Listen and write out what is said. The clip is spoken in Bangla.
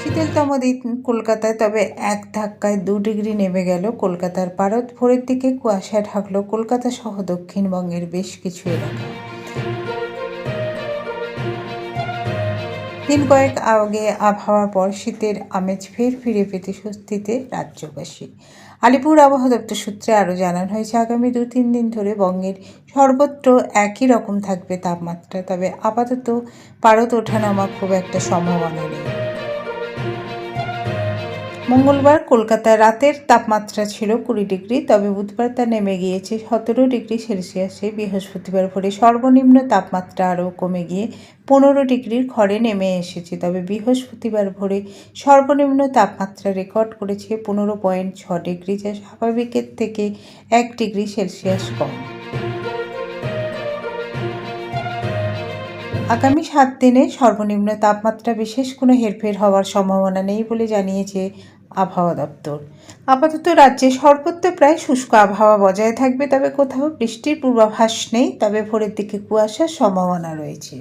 শীতলতম দিন কলকাতায়, তবে এক ধাক্কায় দু ডিগ্রি নেমে গেল কলকাতার পারদ। ভোরের দিকে কুয়াশা ঢাকল কলকাতা সহ দক্ষিণবঙ্গের বেশ কিছু এলাকা। দিন কয়েক আগে আবহাওয়ার পর শীতের আমেজ ফের ফিরে পেতে স্বস্তিতে রাজ্যবাসী। আলিপুর আবহাওয়া দপ্তর সূত্রে আরও জানানো হয়েছে, আগামী দু তিন দিন ধরে বঙ্গের সর্বত্র একই রকম থাকবে তাপমাত্রা, তবে আপাতত পারদ ওঠানামা খুব একটা সম্ভাবনা নেই। মঙ্গলবার কলকাতায় রাতের তাপমাত্রা ছিল কুড়ি ডিগ্রি, তবে বুধবার তা নেমে গিয়েছে সতেরো ডিগ্রি সেলসিয়াসে। বৃহস্পতিবার ভোরে সর্বনিম্ন তাপমাত্রা আরও কমে গিয়ে পনেরো ডিগ্রির ঘরে নেমে এসেছে, তবে বৃহস্পতিবার ভোরে সর্বনিম্ন তাপমাত্রা রেকর্ড করেছে পনেরো পয়েন্ট ছ ডিগ্রি, যা স্বাভাবিকের থেকে এক ডিগ্রি সেলসিয়াস কম। আগামী সাত দিনে সর্বনিম্ন তাপমাত্রা বিশেষ কোনো হেরফের হওয়ার সম্ভাবনা নেই বলে জানিয়েছে আবহাওয়া দপ্তর। আপাতত রাজ্যে সর্বত্র প্রায় শুষ্ক আবহাওয়া বজায় থাকবে, তবে কোথাও বৃষ্টির পূর্বাভাস নেই, তবে ভোরের দিকে কুয়াশার সম্ভাবনা রয়েছে।